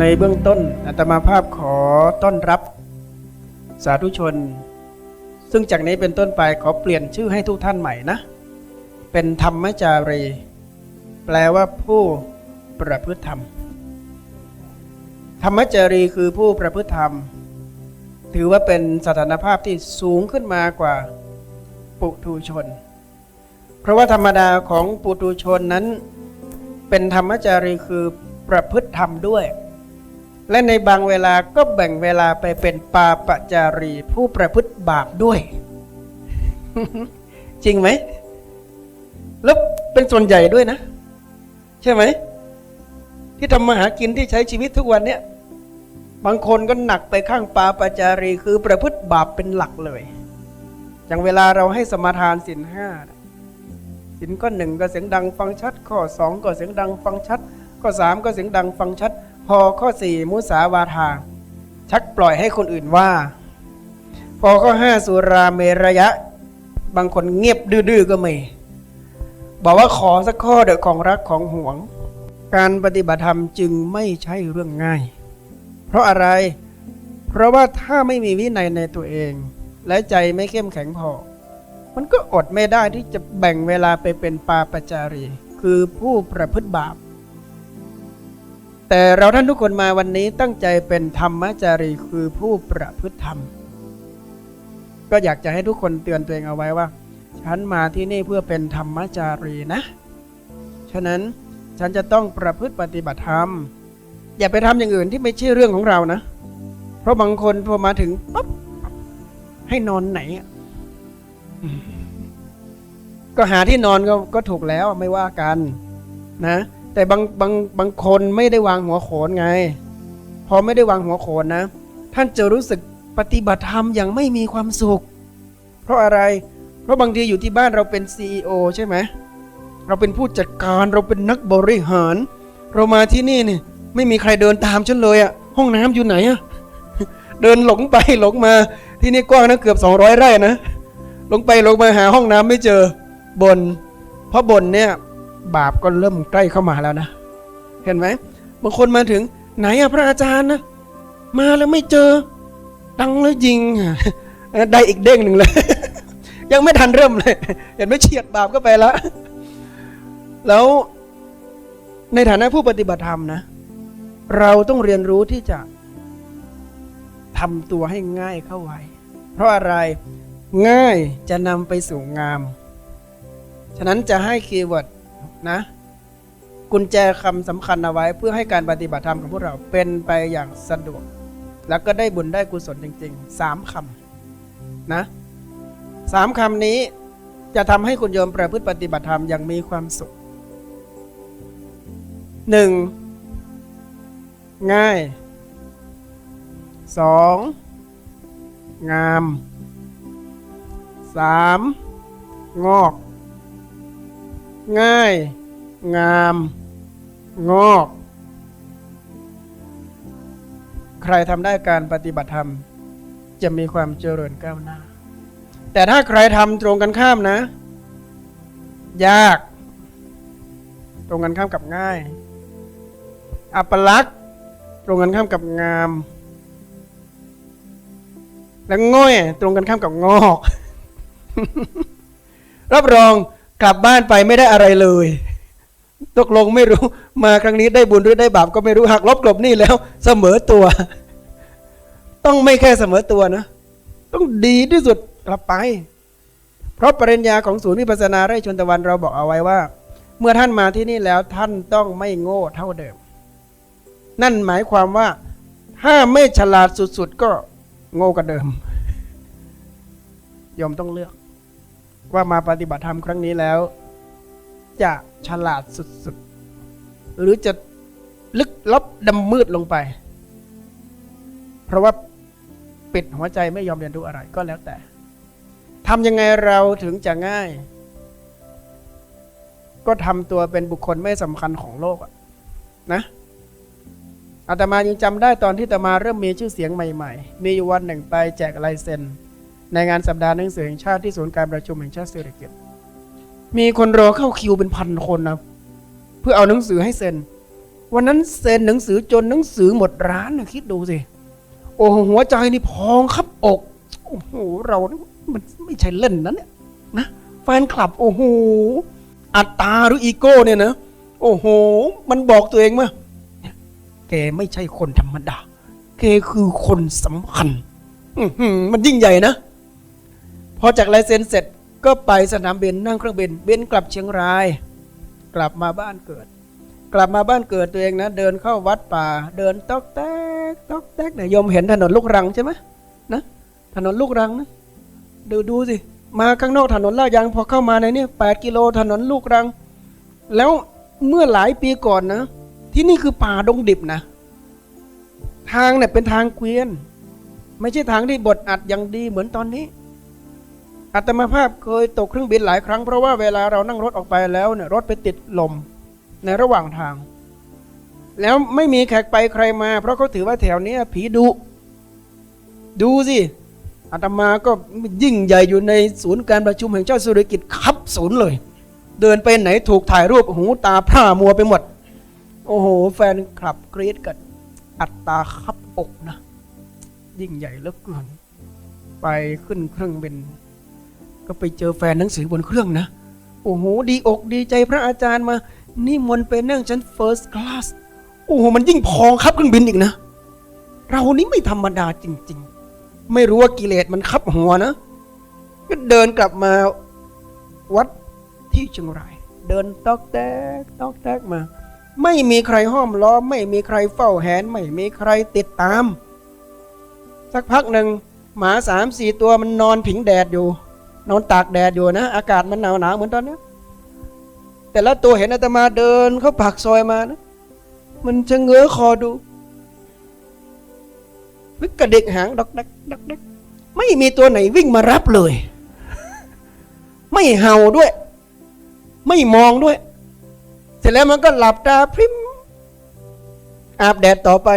ในเบื้องต้นอาตมาภาพขอต้อนรับ สาธุชน ซึ่งจากนี้เป็นต้นไปขอเปลี่ยนชื่อให้ทุกท่านใหม่นะ เป็นธรรมจารี แปลว่าผู้ประพฤติธรรม ธรรมจารีคือผู้ประพฤติธรรม ถือว่าเป็นสถานภาพที่สูงขึ้นมากว่าปุถุชน เพราะว่าธรรมดาของปุถุชนนั้น เป็นธรรมจารีคือประพฤติธรรมด้วย และในบางเวลาก็แบ่งเวลาไปเป็นปาปจารีผู้ประพฤติบาปด้วย จริงไหม แล้วเป็นส่วนใหญ่ด้วยนะ ใช่ไหม ที่ทำมาหากินที่ใช้ชีวิตทุกวันเนี่ย บางคนก็หนักไปข้างปาปจารีคือประพฤติบาปเป็นหลักเลยอย่างเวลาเราให้สมาทานสินห้าสินข้อหนึ่งก็เสียงดังฟังชัด ข้อสองก็เสียงดังฟังชัด ข้อสามก็เสียงดังฟังชัด พอข้อสี่มุสาวาทา ชักปล่อยให้คนอื่นว่า พอข้อห้าสุราเมระยะ บางคนเงียบดื้อๆก็ไมีบอกว่าขอสักข้อเดอะของรักของห่วง การปฏิบัติธรรมจึงไม่ใช่เรื่องง่าย เพราะอะไร เพราะว่าถ้าไม่มีวินัยในตัวเอง และใจไม่เข้มแข็งพอ มันก็อดไม่ได้ที่จะแบ่งเวลาไปเป็นปาปจารี คือผู้ประพฤติบาป แต่เราท่านทุกคนมาวันนี้ตั้งใจเป็นธรรมจารีคือผู้ประพฤติธรรม ก็อยากจะให้ทุกคนเตือนตัวเองเอาไว้ว่า ฉันมาที่นี่เพื่อเป็นธรรมจารีนะ ฉะนั้นฉันจะต้องประพฤติปฏิบัติธรรม อย่าไปทำอย่างอื่นที่ไม่ใช่เรื่องของเรานะ เพราะบางคนพอมาถึงปั๊บให้นอนไหนอะอืมก็หาที่นอนก็ก็ถูกแล้วไม่ว่ากันนะ แต่บางบางบางคนไม่ได้วางหัวโขนไง พอไม่ได้วางหัวโขนนะ ท่านจะรู้สึกปฏิบัติธรรมอย่างไม่มีความสุข เพราะอะไร เพราะบางทีอยู่ที่บ้านเราเป็น CEO ใช่ไหมเราเป็นผู้จัดการเราเป็นนักบริหาร เรามาที่นี่นี่ไม่มีใครเดินตามฉันเลยอะห้องน้ำอยู่ไหนอะเดินหลงไปหลงมาที่นี่กว้างนะเกือบ 200 ไร่นะหลงไปหลงมาหาห้องน้ำไม่เจอบน เพราะบนเนี่ย บาปก็เริ่มใกล้เข้ามาแล้วนะ เห็นไหมบางคนมาถึงไหนอะพระอาจารย์นะมาแล้วไม่เจอ ดังแล้วยิงได้อีกเด้งหนึ่งเลย ยังไม่ทันเริ่มเลยเห็นไหมเฉียดบาปก็ไปแล้ว แล้วในฐานะผู้ปฏิบัติธรรมนะ เราต้องเรียนรู้ที่จะทำตัวให้ง่ายเข้าไว้ เพราะอะไรง่ายจะนำไปสู่งาม ฉะนั้นจะให้คีย์เวิร์ด นะ กุญแจคำสำคัญเอาไว้ เพื่อให้การปฏิบัติธรรมของพวกเราเป็นไปอย่างสะดวก แล้วก็ได้บุญได้กุศลจริงๆสามคำนะสามคำนี้จะทำให้คุณโยมประพฤติปฏิบัติธรรมอย่างมีความสุขหนึ่งง่ายสองงามสามงอก ง่าย งาม งอก ใครทำได้การปฏิบัติธรรม จะมีความเจริญก้าวหน้า แต่ถ้าใครทำตรงกันข้ามนะ ยาก ตรงกันข้ามกับง่าย อัปลักษณ์ตรงกันข้ามกับงาม และง่อยตรงกันข้ามกับงอก รับรอง กลับบ้านไปไม่ได้อะไรเลยตกลงไม่รู้มาครั้งนี้ได้บุญหรือได้บาปก็ไม่รู้หักลบกลบนี่แล้ว เสมอตัว ต้องไม่แค่เสมอตัวนะ ต้องดีที่สุดกลับไป เพราะปริญญาของศูนย์วิปัสสนาไร่ชนตะวันเราบอกเอาไว้ว่า เมื่อท่านมาที่นี่แล้วท่านต้องไม่โง่เท่าเดิม นั่นหมายความว่า ถ้าไม่ฉลาดสุดๆก็โง่กว่าเดิมยอมต้องเลือก ว่ามาปฏิบัติธรรมครั้งนี้แล้ว จะฉลาดสุดๆ หรือจะลึกลับดำมืดลงไป เพราะว่าปิดหัวใจไม่ยอมเรียนรู้อะไรก็แล้วแต่ทำยังไงเราถึงจะง่าย ก็ทำตัวเป็นบุคคลไม่สำคัญของโลกอะนะอาตมายังจำได้ตอนที่อาตมาเริ่มมีชื่อเสียงใหม่ ๆ มีวันหนึ่งไปแจกลายเซ็น ในงานสัปดาห์หนังสือแห่งชาติที่ศูนย์การประชุมแห่งชาติเศรษฐกิจมีคนรอเข้าคิวเป็นพันคนนะเพื่อเอาหนังสือให้เซ็น วันนั้นเซ็นหนังสือจนหนังสือหมดร้านนะคิดดูสิโอ้โหหัวใจนี่พองครับอกโอ้โหเรานี่มันไม่ใช่เล่นนะเนี่ยนะแฟนคลับ โอ้โหอัตตาหรืออีโก้เนี่ยนะโอ้โห มันบอกตัวเองมาแกไม่ใช่คนธรรมดาแกคือคนสำคัญมันยิ่งใหญ่นะ พอจากลายเซ็นเสร็จก็ไปสนามบินนั่งเครื่องบินบินกลับเชียงราย กลับมาบ้านเกิด กลับมาบ้านเกิดตัวเองนะ เดินเข้าวัดป่า เดินตอกแตกตอกแตกเนี่ยยมเห็นถนนลูกรังใช่ไหมนะถนนลูกรังนะดูดูสิมาข้างนอกถนนลาดยางพอเข้ามาในนี่แปดกิโลถนนลูกรัง แล้วเมื่อหลายปีก่อนนะ ที่นี่คือป่าดงดิบนะ ทางเนี่ยเป็นทางเกวียน ไม่ใช่ทางที่บดอัดอย่างดีเหมือนตอนนี้ อัตมาภาพเคยตกเครื่องบินหลายครั้งเพราะว่าเวลาเรานั่งรถออกไปแล้วเนี่ยรถไปติดลมในระหว่างทาง แล้วไม่มีแขกไปใครมา เพราะเขาถือว่าแถวนี้ผีดุดูสิอาตมาก็ยิ่งใหญ่อยู่ในศูนย์การประชุมแห่งเจ้าสุริกิจคับศูนย์เลย เดินไปไหนถูกถ่ายรูปหูตาพร่ามัวไปหมด โอ้โห แฟนคลับกรี๊ดกันอัตตาคับอกนะ ยิ่งใหญ่เหลือเกินไปขึ้นเครื่องบิน ก็ไปเจอแฟนหนังสือบนเครื่องนะ โอ้โห ดีอกดีใจพระอาจารย์มา นี่มนต์ไปนั่งชั้น first class โอ้โห มันยิ่งพองครับเครื่องบินอีกนะ เรานี่ไม่ธรรมดาจริง ๆ ไม่รู้ว่ากิเลสมันคับหัวนะ ก็เดินกลับมาวัดที่เชียงราย เดินตอกแตกตอกแตกมา ไม่มีใครห้อมล้อม ไม่มีใครเฝ้าแหน ไม่มีใครติดตาม สักพักหนึ่งหมาสามสี่ตัวมันนอนผิงแดดอยู่ นอนตากแดดอยู่นะ อากาศมันหนาวหนาวเหมือนตอนนี้แต่ละตัวเห็นอาตมาเดินเข้าปากซอยมานะ มันจะเงื้อคอดูวิกกระเด็กหางดอกดักดักดักไม่มีตัวไหนวิ่งมารับเลย ไม่เห่าด้วย ไม่มองด้วย เสร็จแล้วมันก็หลับตาพริมอาบแดดต่อไป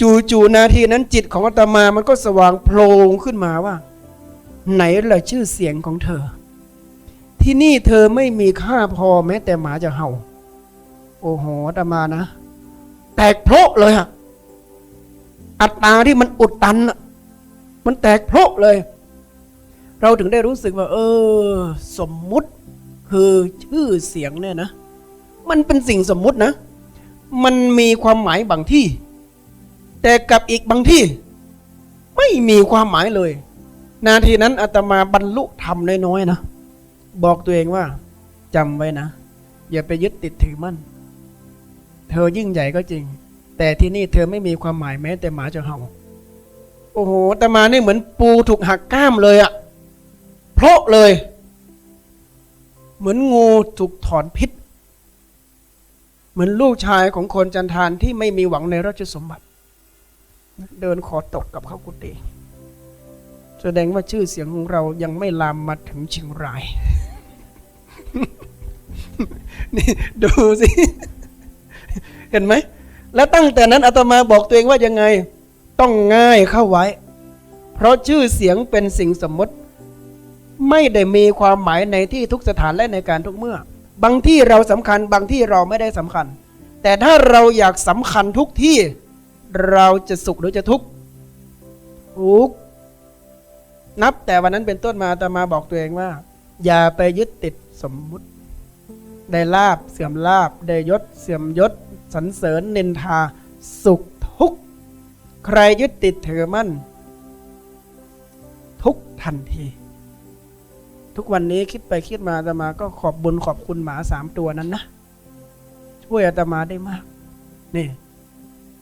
จู่ๆนาทีนั้นจิตของอาตมามันก็สว่างโพลงขึ้นมาว่า ไหนละชื่อเสียงของเธอ ที่นี่เธอไม่มีค่าพอแม้แต่หมาจะเห่า โอ้โหอาตมานะ แตกโพะเลยอะอัตตาที่มันอุดตันอะมันแตกโพะเลย เราถึงได้รู้สึกว่า เออ สมมุติคือชื่อเสียงเนี่ยนะ มันเป็นสิ่งสมมุตินะ มันมีความหมายบางที่ แต่กับอีกบางที่ ไม่มีความหมายเลย นาทีนั้นอาตมาบรรลุธรรมน้อยๆนะ บอกตัวเองว่าจำไว้นะ อย่าไปยึดติดถือมั่น เธอยิ่งใหญ่ก็จริง แต่ที่นี่เธอไม่มีความหมายแม้ แต่หมาจะเห่า โอ้โหอาตมานี่เหมือนปูถูกหักก้ามเลยอะเพราะเลย เหมือนงูถูกถอนพิษ เหมือนลูกชายของคนจันทานที่ไม่มีหวังในราชสมบัติ เดินคอตกกับเข้ากุฏิ แสดงว่าชื่อเสียงของเรายังไม่ลามมาถึงเชียงราย นี่ดูสิ เห็นไหม แล้วตั้งแต่นั้นอาตมาบอกตัวเองว่ายังไง ต้องง่ายเข้าไว้ เพราะชื่อเสียงเป็นสิ่งสมมติ ไม่ได้มีความหมายในที่ทุกสถานและในการทุกเมื่อ บางที่เราสำคัญ บางที่เราไม่ได้สำคัญ แต่ถ้าเราอยากสำคัญทุกที่ เราจะสุขหรือจะทุกข์ทุกข์ นับแต่วันนั้นเป็นต้นมาอาตมาบอกตัวเองว่า อย่าไปยึดติดสมมุติ ได้ลาบเสื่อมลาบได้ยศ เสื่อมยศสรรเสริญนินทา สุขทุกข์ใครยึดติดถือมั่น ทุกทันที ทุกวันนี้คิดไปคิดมาอาตมาก็ขอบบุญขอบคุณหมาสามตัวนั้นนะช่วยอาตมาได้มากนี่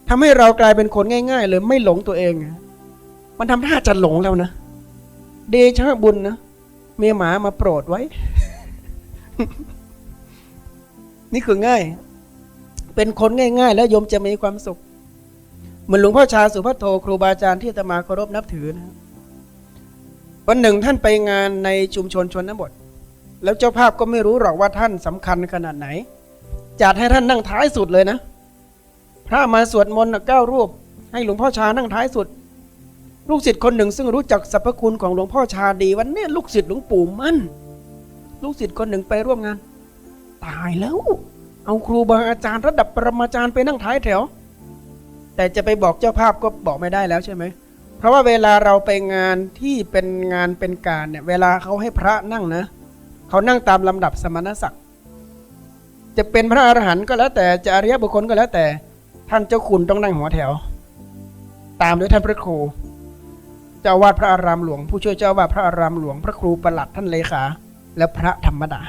ทำให้เรากลายเป็นคนง่าย ๆ เลยไม่หลงตัวเองอะมันทำท่าจะหลงแล้วนะ เดชะบุญนะมีหมามาโปรดไว้ นี่คือง่าย เป็นคนง่าย ๆ แล้วยมจะมีความสุข เหมือนหลวงพ่อชาสุภัทโทครูบาอาจารย์ที่ตมาเคารพนับถือนะวันหนึ่งท่านไปงานในชุมชนชนบท แล้วเจ้าภาพก็ไม่รู้หรอกว่าท่านสำคัญขนาดไหน จัดให้ท่านนั่งท้ายสุดเลยนะ พระมาสวดมนต์เก้ารูป ให้หลวงพ่อชานั่งท้ายสุด ลูกศิษย์คนหนึ่งซึ่งรู้จักสรรพคุณของหลวงพ่อชาดี วันนี้ลูกศิษย์หลวงปู่มั่น ลูกศิษย์คนหนึ่งไปร่วมงาน ตายแล้ว เอาครูบาอาจารย์ระดับปรมาจารย์ไปนั่งท้ายแถว แต่จะไปบอกเจ้าภาพก็บอกไม่ได้แล้วใช่ไหมเพราะว่าเวลาเราไปงานที่เป็นงานเป็นการเนี่ยเวลาเขาให้พระนั่งนะเขานั่งตามลำดับสมณศักดิ์จะเป็นพระอรหันต์ก็แล้วแต่จะอริยบุคคลก็แล้วแต่ ท่านเจ้าคุณต้องนั่งหัวแถว ตามด้วยท่านพระครู เจ้าวาดพระอารามหลวง ผู้ช่วยเจ้าวาดพระอารามหลวง พระครูประหลัดท่านเลขา และพระธรรมดา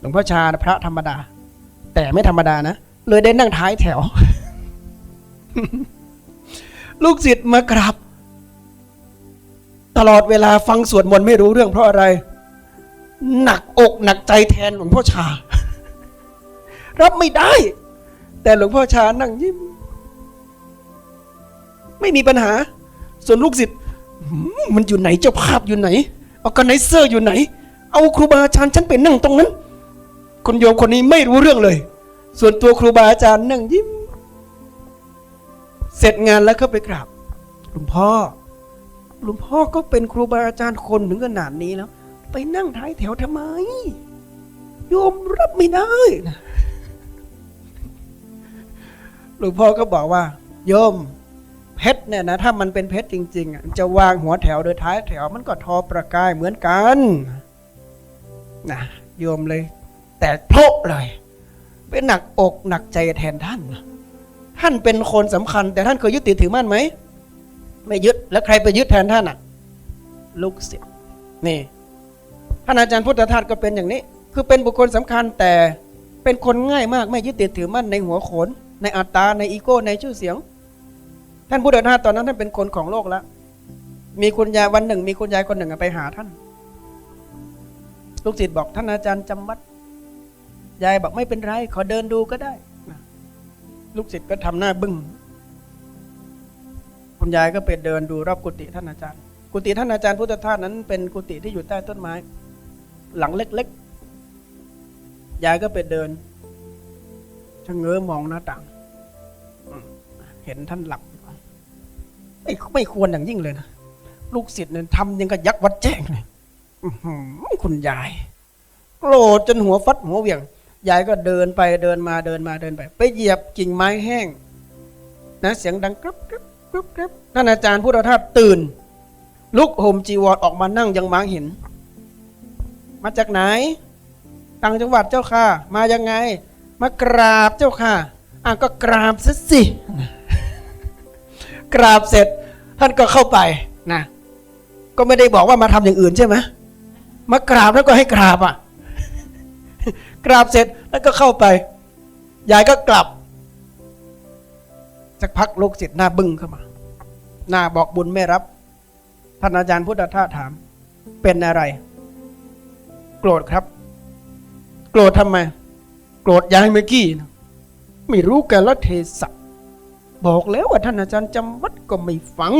หลวงพ่อชานะพระธรรมดา แต่ไม่ธรรมดานะ เลยได้นั่งท้ายแถว ลูกศิษย์มากราบตลอดเวลาฟังสวดมนต์ไม่รู้เรื่องเพราะอะไร หนักอกหนักใจแทนหลวงพ่อชา รับไม่ได้ แต่หลวงพ่อชานั่งยิ้ม ไม่มีปัญหา ส่วนลูกศิษย์มันอยู่ไหนเจ้าภาพอยู่ไหนเอากันไนเซอร์อยู่ไหน เอาครูบาอาจารย์ฉันไปนั่งตรงนั้นคุณโยมคนนี้ไม่รู้เรื่องเลย ส่วนตัวครูบาอาจารย์นั่งยิ้ม เสร็จงานแล้วก็ไปกราบหลวงพ่อหลวงพ่อก็เป็นครูบาอาจารย์คนถึงขนาดนี้แล้ว ไปนั่งท้ายแถวทำไม โยมรับไม่ได้นะหลวงพ่อก็บอกว่า โยม เพชรเนี่ยนะถ้ามันเป็นเพชรจริงๆจะวางหัวแถวโดยท้ายแถวมันก็ทอประกายเหมือนกันนะโยมเลย แต่โพะเลยเป็นหนักอกหนักใจแทนท่าน ท่านเป็นคนสำคัญ แต่ท่านเคยยึดติดถือมั่นไหมไม่ยึดแล้วใครไปยึดแทนท่านอะ ลูกศิษย์นี่ท่านอาจารย์พุทธทาสก็เป็นอย่างนี้ คือเป็นบุคคลสำคัญแต่เป็นคนง่ายมากไม่ยึดติดถือมั่นในหัวโขน ในอัตตาในอีโก้ในชื่อเสียง ท่านพุทธทาสตอนนั้นท่านเป็นคนของโลกแล้ว มีคุณยายวันหนึ่ง มีคุณยายคนหนึ่งไปหาท่าน ลูกศิษย์บอกท่านอาจารย์จำวัด ยายบอกไม่เป็นไร ขอเดินดูก็ได้ ลูกศิษย์ก็ทำหน้าบึ้ง คุณยายก็ไปเดินดูรอบกุฏิท่านอาจารย์ กุฏิท่านอาจารย์พุทธทาสนั้น เป็นกุฏิที่อยู่ใต้ต้นไม้ หลังเล็กๆ ยายก็ไปเดินชะเง้อมองหน้าต่าง เห็นท่านหลับ ไม่ไม่ควรอย่างยิ่งเลยนะลูกศิษย์เนี่ยทำยังกับยักษ์วัดแจ้งเลยคุณยายโกรธจนหัวฟัดหัวเหวี่ยง ยายก็เดินไปเดินมาเดินมาเดินไป ไปเหยียบกิ่งไม้แห้ง นะเสียงดังกรึบกรึบกรึบกรึบท่านอาจารย์พุทธทาสตื่น ลุกห่มจีวรออกมานั่งยังมางเห็นมาจากไหนต่างจังหวัดเจ้าค่ะ มายังไง มากราบเจ้าค่ะอะก็กราบซะสิ กราบเสร็จ ท่านก็เข้าไปนะ ก็ไม่ได้บอกว่ามาทำอย่างอื่นใช่ไหมมากราบแล้วก็ให้กราบอะ กราบเสร็จแล้วก็เข้าไป ยายก็กลับสักพักลูกศิษย์หน้าบึ้งเข้ามา หน้าบอกบุญไม่รับ ท่านอาจารย์พุทธทาสถาม เป็นอะไร โกรธครับ โกรธทำไม โกรธยายเมื่อกี้นะไม่รู้กาลเทศะ บอกแล้วว่าท่านอาจารย์จำวัดก็ไม่ฟัง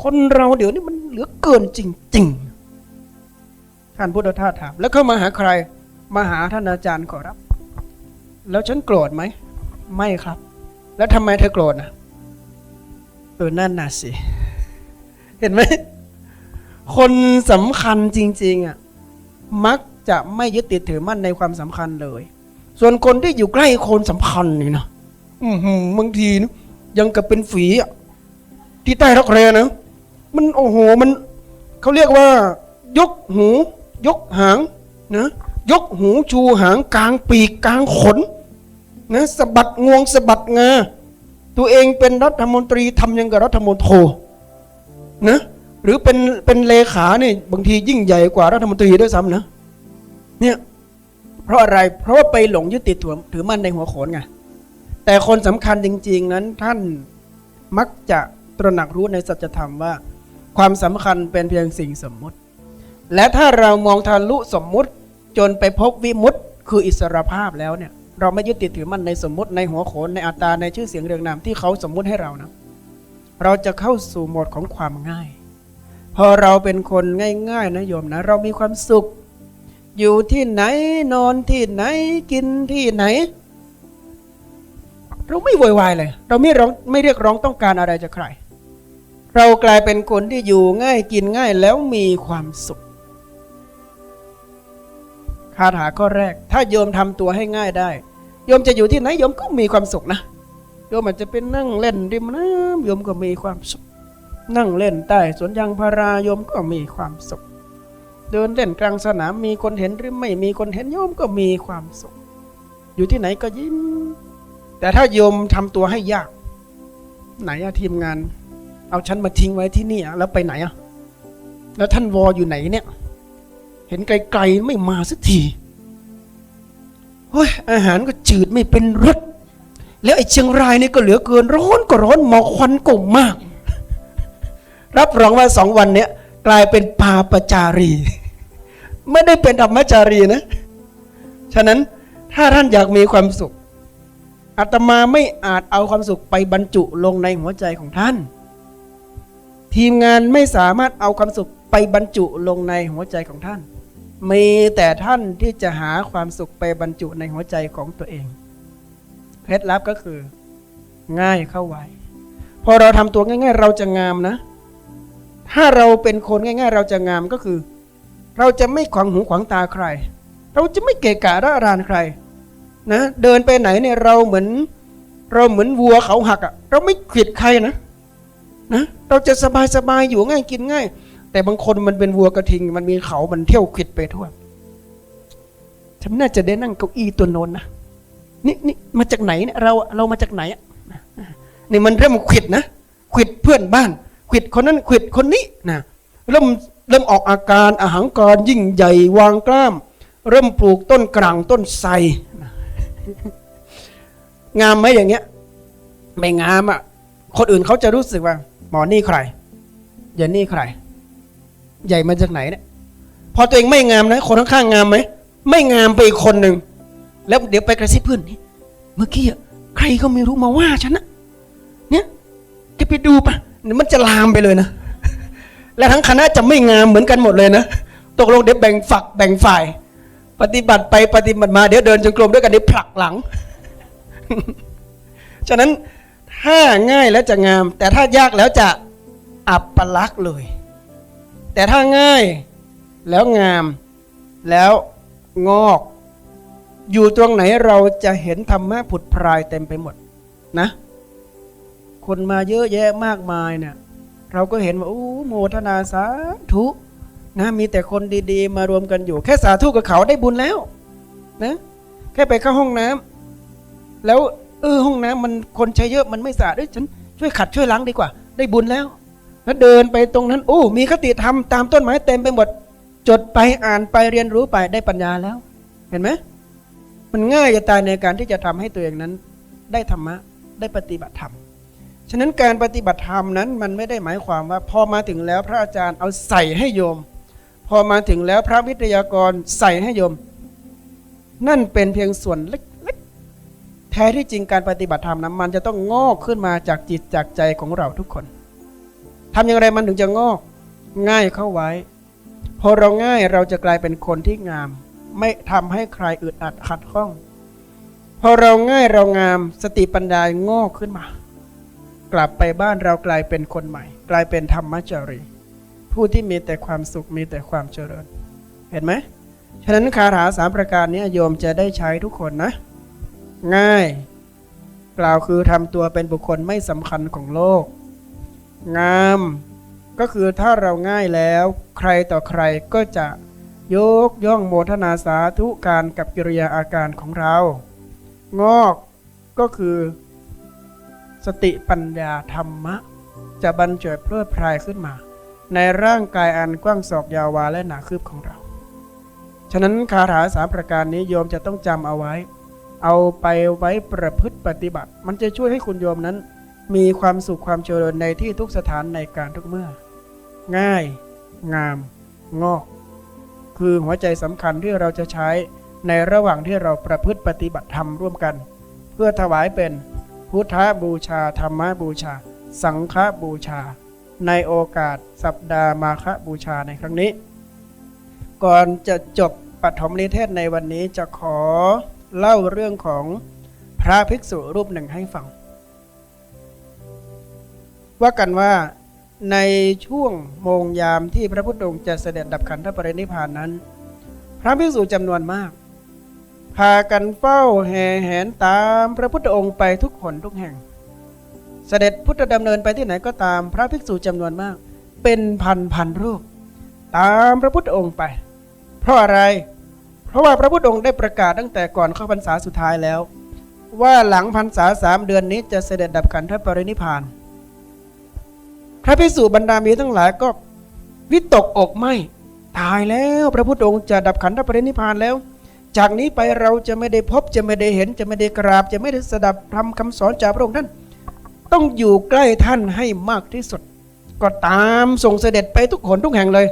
คนเราเดี๋ยวนี้มันเหลือเกินจริง ๆ ท่านพุทธทาสถาม แล้วเข้ามาหาใคร มาหาท่านอาจารย์ขอรับ แล้วฉันโกรธไหม ไม่ครับ แล้วทำไมเธอโกรธนะเออนั่นน่ะสิ เห็นไหม คนสำคัญจริง ๆ อะ มักจะไม่ยึดติดถือมั่นในความสำคัญเลย ส่วนคนที่อยู่ใกล้คนสำคัญนี่นะ อือหือบางทีนะ ยังกับเป็นฝีที่ใต้รักแร้นะมันโอ้โหมันเขาเรียกว่า ยกหู ยกหางนะยกหูชูหางกลางปีกกลางขนนะสะบัดงวงสะบัดงาตัวเองเป็นรัฐมนตรีทำยังกับรัฐมนโทนะหรือเป็นเป็นเลขาเนี่ยบางทียิ่งใหญ่กว่ารัฐมนตรีด้วยซ้ำนะเนี่ยเพราะอะไรเพราะว่าไปหลงยึดติดถือถือมั่นในหัวโขนไง แต่คนสำคัญจริง ๆ นั้นท่านมักจะตระหนักรู้ในสัจธรรมว่า ความสำคัญเป็นเพียงสิ่งสมมุติ และถ้าเรามองทะลุสมมุติจนไปพบวิมุตติคืออิสรภาพแล้วเนี่ยเราไม่ยึดติดถือมั่นในสมมติในหัวโขนในอัตตาในชื่อเสียงเรียงนามที่เขาสมมุติให้เรานะ เราจะเข้าสู่โหมดของความง่าย พอเราเป็นคนง่ายๆนะโยมนะ เรามีความสุข อยู่ที่ไหนนอนที่ไหนกินที่ไหน เราไม่โวยวายเลย เราไม่ร้องไม่เรียกร้องต้องการอะไรจากใคร เรากลายเป็นคนที่อยู่ง่ายกินง่ายแล้วมีความสุขคาถาข้อแรก ถ้าโยมทำตัวให้ง่ายได้โยมจะอยู่ที่ไหนโยมก็มีความสุขนะโยมอาจจะเป็นนั่งเล่นริมน้ำโยมก็มีความสุข นั่งเล่นใต้สวนยางพาราโยมก็มีความสุข เดินเล่นกลางสนามมีคนเห็นหรือไม่มีคนเห็นโยมก็มีความสุข อยู่ที่ไหนก็ยิ้ม แต่ถ้าโยมทำตัวให้ยาก ไหนอะทีมงาน เอาฉันมาทิ้งไว้ที่นี่แล้วไปไหนอะแล้วท่านวออยู่ไหนเนี่ย เห็นไกลๆไม่มาสักทีเฮ้ยอาหารก็จืดไม่เป็นรสแล้วไอ้เชียงรายนี่ก็เหลือเกินร้อนก็ร้อนหมอกควันก็มาก รับรองว่าสองวันเนี้ยกลายเป็นปาปจารี ไม่ได้เป็นธรรมจารีนะ ฉะนั้นถ้าท่านอยากมีความสุข อาตมาไม่อาจเอาความสุขไปบรรจุลงในหัวใจของท่าน ทีมงานไม่สามารถเอาความสุขไปบรรจุลงในหัวใจของท่าน มีแต่ท่านที่จะหาความสุขไปบรรจุในหัวใจของตัวเอง เคล็ดลับก็คือ ง่ายเข้าไว้ พอเราทำตัวง่าย ๆ เราจะงามนะ ถ้าเราเป็นคนง่าย ๆ เราจะงามก็คือ เราจะไม่ขวางหูขวางตาใคร เราจะไม่เกะกะระรานใคร นะเดินไปไหนเนี่ยเราเหมือน เราเหมือนวัวเขาหักอะ่ะ เราไม่ขิดใครนะนะเราจะสบายสบายอยู่ง่ายกินง่าย แต่บางคนมันเป็นวัวกระทิง มันมีเขามันเที่ยวขิดไปทั่วฉันน่าจะได้นั่งเก้าอี้ตัวโนนนะนี่นี่มาจากไหนเนี่ยเราเรามาจากไหนอะนี่มันเริ่มขิดนะขิดเพื่อนบ้านขิดคนนั้นขิดคนนี้นะเริ่มเริ่มออกอาการอาหังกรยิ่งใหญ่วางกล้าม เริ่มปลูกต้นกลางต้นไทร งามไหมอย่างเงี้ย ไม่งามอะ คนอื่นเขาจะรู้สึกว่า หมอนี่ใครอย่านี่ใคร ใหญ่มาจากไหนเนี่ย พอตัวเองไม่งามนะ คนข้างๆงามไหม ไม่งามไปอีกคนหนึ่ง แล้วเดี๋ยวไปกระซิบเพื่อนนี่ เมื่อกี้อะใครก็ไม่รู้มาว่าฉันนะเนี่ยแกไปดูปะมันจะลามไปเลยนะ และทั้งคณะจะไม่งามเหมือนกันหมดเลยนะ ตกลงเดี๋ยวแบ่งฝักแบ่งฝ่าย ปฏิบัติไปปฏิบัติมาเดี๋ยวเดินจงกรมด้วยกันเดี๋ยวผลักหลัง ฉะนั้นถ้าง่ายแล้วจะงาม แต่ถ้ายากแล้วจะอับปลักเลย แต่ถ้าง่ายแล้วงามแล้วงอก อยู่ตรงไหนเราจะเห็นธรรมะผุดพรายเต็มไปหมดนะ คนมาเยอะแยะมากมายเนี่ยเราก็เห็นว่าโอ้โมทนาสาธุ นะมีแต่คนดีๆ มารวมกันอยู่ แค่สาธุกับเขาได้บุญแล้วนะแค่ไปเข้าห้องน้ำแล้วเออห้องน้ำมันคนใช้เยอะมันไม่สะอาดเอ้ยฉันช่วยขัดช่วยล้างดีกว่า ได้บุญแล้ว แล้วเดินไปตรงนั้นโอ้มีคติธรรมตามต้นไม้เต็มไปหมดจดไปอ่านไปเรียนรู้ไปได้ปัญญาแล้ว เห็นไหมมันง่ายจะตายในการที่จะทำให้ตัวเองนั้น ได้ธรรมะได้ปฏิบัติธรรมฉะนั้นการปฏิบัติธรรมนั้น มันไม่ได้หมายความว่าพอมาถึงแล้วพระอาจารย์เอาใส่ให้โยม พอมาถึงแล้วพระวิทยากรใส่ให้โยม นั่นเป็นเพียงส่วนเล็กๆ แท้ที่จริงการปฏิบัติธรรมนั้นมันจะต้องงอกขึ้นมาจากจิตจากใจของเราทุกคนทำอย่างไรมันถึงจะงอก ง่ายเข้าไว้ พอเราง่ายเราจะกลายเป็นคนที่งาม ไม่ทำให้ใครอึดอัดขัดข้อง พอเราง่ายเรางามสติปัญญางอกขึ้นมา กลับไปบ้านเรากลายเป็นคนใหม่ กลายเป็นธรรมจารี ผู้ที่มีแต่ความสุขมีแต่ความเจริญ เห็นไหมฉะนั้นคาถาสามประการนี้โยมจะได้ใช้ทุกคนนะ ง่าย กล่าวคือทำตัวเป็นบุคคลไม่สำคัญของโลก งาม ก็คือถ้าเราง่ายแล้ว ใครต่อใครก็จะยกย่องโมทนาสาธุการกับกิริยาอาการของเรา งอกก็คือ สติปัญญาธรรมะ จะบันเจิดเพลิดเพลายขึ้นมา ในร่างกายอันกว้างศอกยาววาและหนาคืบของเรา ฉะนั้นคาถาสามประการนี้โยมจะต้องจำเอาไว้ เอาไปไว้ประพฤติปฏิบัติ มันจะช่วยให้คุณโยมนั้น มีความสุขความเจริญในที่ทุกสถานในการทุกเมื่อ ง่าย งาม งอก คือหัวใจสำคัญที่เราจะใช้ในระหว่างที่เราประพฤติปฏิบัติธรรมร่วมกัน เพื่อถวายเป็นพุทธบูชา ธรรมบูชา สังฆบูชา ในโอกาสสัปดาห์มาฆบูชาในครั้งนี้ ก่อนจะจบปฐมนิเทศในวันนี้จะขอเล่าเรื่องของพระภิกษุรูปหนึ่งให้ฟัง ว่ากันว่าในช่วงโมงยามที่พระพุทธองค์จะเสด็จดับขันธปรินิพพานนั้น พระภิกษุจำนวนมาก พากันเฝ้าแห่แหนตามพระพุทธองค์ไปทุกคนทุกแห่ง เสด็จพุทธดำเนินไปที่ไหนก็ตามพระภิกษุจำนวนมาก เป็นพันพันรูป ตามพระพุทธองค์ไป เพราะอะไร เพราะว่าพระพุทธองค์ได้ประกาศตั้งแต่ก่อนเข้าพรรษาสุดท้ายแล้ว ว่าหลังพรรษาสามเดือนนี้จะเสด็จดับขันธปรินิพาน พระภิกษุบรรดามีทั้งหลายก็วิตกอกไหมตายแล้วพระพุทธองค์จะดับขันธปรินิพานแล้ว จากนี้ไปเราจะไม่ได้พบจะไม่ได้เห็นจะไม่ได้กราบ จะไม่ได้สดับทำคำสอนจากพระองค์ท่าน ต้องอยู่ใกล้ท่านให้มากที่สุด ก็ตามส่งเสด็จไปทุกคนทุกแห่งเลย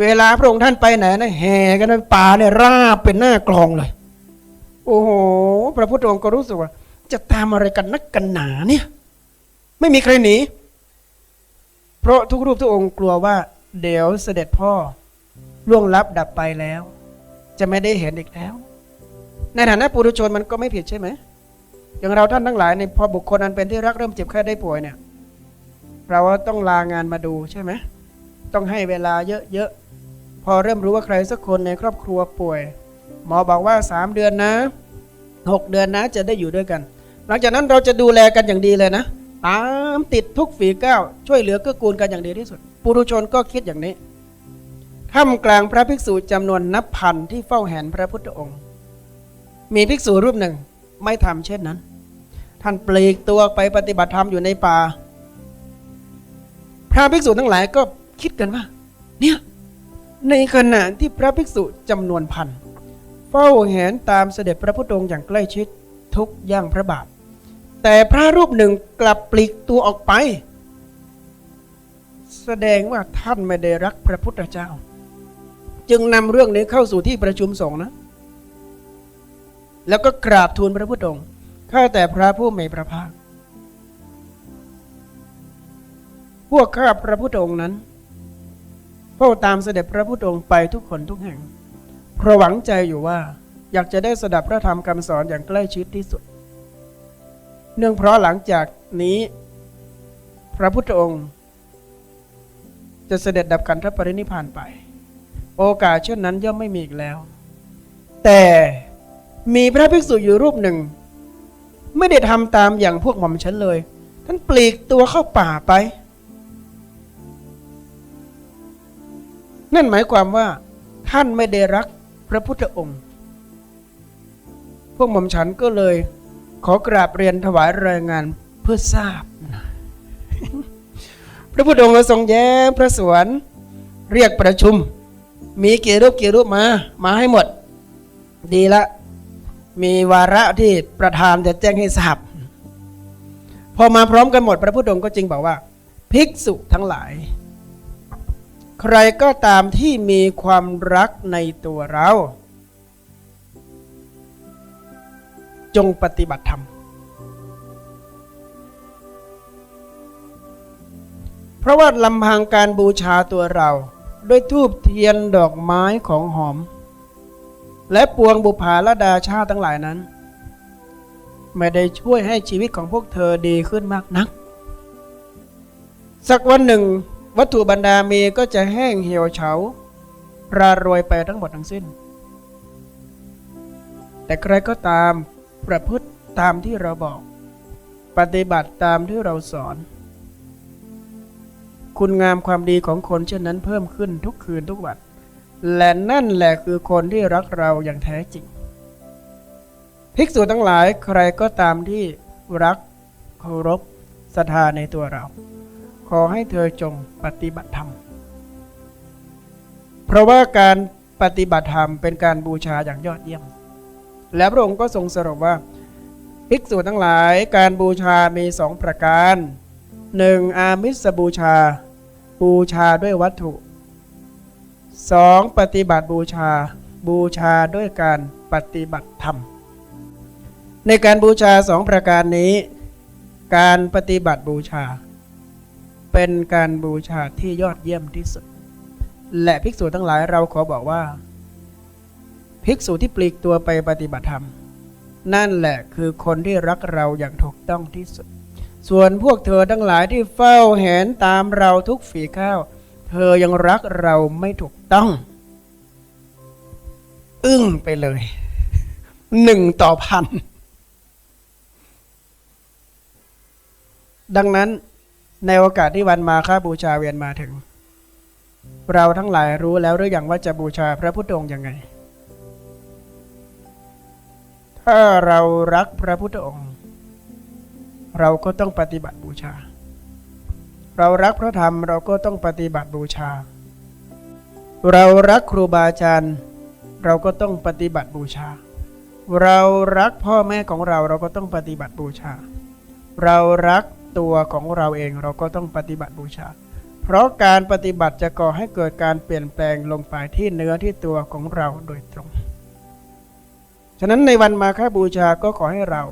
เวลาพระองค์ท่านไปไหนนะแห่กันนป่าเนี่ยราบเป็นหน้ากลองเลย โอ้โห พระพุทธองค์ก็รู้สึกว่า จะตามอะไรกันนักกันหนาเนี่ย ไม่มีใครหนีเพราะทุกรูปทุกองค์กลัวว่า เดี๋ยวเสด็จพ่อล่วงลับดับไปแล้ว จะไม่ได้เห็นอีกแล้ว ในฐานะปุถุชนมันก็ไม่ผิดใช่ไหม อย่างเราท่านทั้งหลายในพอบุคคลอันเป็นที่รักเริ่มเจ็บไข้ได้ป่วยเนี่ย เราต้องลางานมาดูใช่ไหมต้องให้เวลาเยอะๆพอเริ่มรู้ว่าใครสักคนในครอบครัวป่วย หมอบอกว่าสามเดือนนะหกเดือนนะจะได้อยู่ด้วยกัน หลังจากนั้นเราจะดูแลกันอย่างดีเลยนะตามติดทุกฝีก้าวช่วยเหลือเกื้อกูลกันอย่างดีที่สุด ปุถุชนก็คิดอย่างนี้ท่ามกลางพระภิกษุจำนวนนับพันที่เฝ้าแหนพระพุทธองค์ มีภิกษุรูปหนึ่ง ไม่ทำเช่นนั้น ท่านปลีกตัวไปปฏิบัติธรรมอยู่ในป่า พระภิกษุทั้งหลายก็คิดกันว่า เนี่ยในขณะที่พระภิกษุจำนวนพันเฝ้าแหนตามเสด็จพระพุทธองค์อย่างใกล้ชิดทุกย่างพระบาท แต่พระรูปหนึ่งกลับปลีกตัวออกไป แสดงว่าท่านไม่ได้รักพระพุทธเจ้า จึงนำเรื่องนี้เข้าสู่ที่ประชุมสงฆ์นะ แล้วก็กราบทูลพระพุทธองค์ข้าแต่พระผู้มีพระภาค พวกข้าพระพุทธองค์นั้นเฝ้าตามเสด็จพระพุทธองค์ไปทุกคนทุกแห่งเพราะหวังใจอยู่ว่าอยากจะได้สดับพระธรรมคำสอนอย่างใกล้ชิดที่สุด เนื่องเพราะหลังจากนี้ พระพุทธองค์ จะเสด็จดับกันทปรินิพานไป โอกาสเช่นนั้นย่อมไม่มีอีกแล้ว แต่ มีพระภิกษุอยู่รูปหนึ่ง ไม่ได้ทำตามอย่างพวกหม่อมฉันเลย ท่านปลีกตัวเข้าป่าไป นั่นหมายความว่า ท่านไม่ได้รักพระพุทธองค์ พวกหม่อมฉันก็เลย ขอกราบเรียนถวายรายงานเพื่อทราบ พระพุทธองค์ทรงแย้มพระสวนเรียกประชุม มีกี่รูปกี่รูปมา มาให้หมด ดีละ มีวาระที่ประธานจะแจ้งให้ทราบพอมาพร้อมกันหมดพระพุทธองค์ก็จริงบอกว่า ภิกษุทั้งหลาย ใครก็ตามที่มีความรักในตัวเรา จงปฏิบัติธรรมเพราะว่าลำพังการบูชาตัวเรา ด้วยทูบเทียนดอกไม้ของหอม และปวงบุภาละดาชาติทั้งหลายนั้น ไม่ได้ช่วยให้ชีวิตของพวกเธอดีขึ้นมากนัก สักวันหนึ่ง วัตถุบรรดามีก็จะแห้งเหี่ยวเฉาราโรยไปทั้งหมดทั้งสิ้น แต่ใครก็ตามประพฤติตามที่เราบอก ปฏิบัติตามที่เราสอน คุณงามความดีของคนเช่นนั้นเพิ่มขึ้นทุกคืนทุกวัน และนั่นแหละคือคนที่รักเราอย่างแท้จริง ภิกษุทั้งหลายใครก็ตามที่รักเคารพศรัทธาในตัวเรา ขอให้เธอจงปฏิบัติธรรม เพราะว่าการปฏิบัติธรรมเป็นการบูชาอย่างยอดเยี่ยม และพระองค์ก็ทรงสรุปว่า ภิกษุทั้งหลายการบูชามีสองประการหนึ่งอามิสบูชา บูชาด้วยวัตถุ สองปฏิบัติบูชา บูชาด้วยการปฏิบัติธรรม ในการบูชาสองประการนี้ การปฏิบัติบูชา เป็นการบูชาที่ยอดเยี่ยมที่สุด และภิกษุทั้งหลายเราขอบอกว่า ภิกษุที่ปลีกตัวไปปฏิบัติธรรม นั่นแหละคือคนที่รักเราอย่างถูกต้องที่สุด ส่วนพวกเธอทั้งหลายที่เฝ้าเห็นตามเราทุกฝีก้าว เธอยังรักเราไม่ถูกต้อง อึ้งไปเลยหนึ่งต่อพัน ดังนั้นในโอกาสที่วันมาค่าบูชาเวียนมาถึง เราทั้งหลายรู้แล้วหรือยังว่าจะบูชาพระพุทธองค์ยังไง ถ้าเรารักพระพุทธองค์ เราก็ต้องปฏิบัติบูชา เรารักพระธรรมเราก็ต้องปฏิบัติบูชา เรารักครูบาอาจารย์ เราก็ต้องปฏิบัติบูชา เรารักพ่อแม่ของเราเราก็ต้องปฏิบัติบูชา เรารักตัวของเราเองเราก็ต้องปฏิบัติบูชา เพราะการปฏิบัติจะก่อให้เกิดการเปลี่ยนแปลงลงไปที่เนื้อที่ตัวของเราโดยตรง ฉะนั้นในวันมาฆบูชาก็ขอให้เรา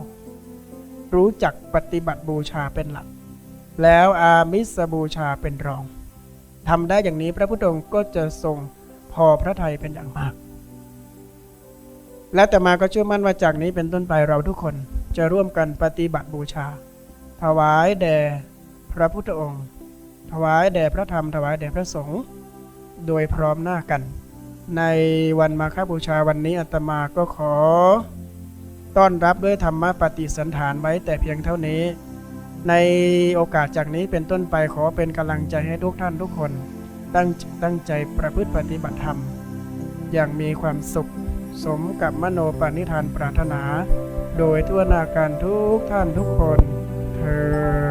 รู้จักปฏิบัติบูชาเป็นหลัก แล้วอามิสบูชาเป็นรองทำได้อย่างนี้พระพุทธองค์ก็จะทรงพอพระทัยเป็นอย่างมาก และแต่มาก็เชื่อมั่นว่าจากนี้เป็นต้นไปเราทุกคนจะร่วมกันปฏิบัติบูชา ถวายแด่พระพุทธองค์ ถวายแด่พระธรรมถวายแด่พระสงฆ์โดยพร้อมหน้ากัน ในวันมาฆบูชาวันนี้อาตมาก็ขอ ต้อนรับด้วยธรรมปฏิสันฐานไว้แต่เพียงเท่านี้ ในโอกาสจากนี้เป็นต้นไปขอเป็นกำลังใจให้ทุกท่านทุกคน ตั้งตั้งใจประพฤติปฏิบัติธรรม อย่างมีความสุข สมกับมโนปณิธานปรารถนา โดยทั่วนาการทุกท่านทุกคนเธอ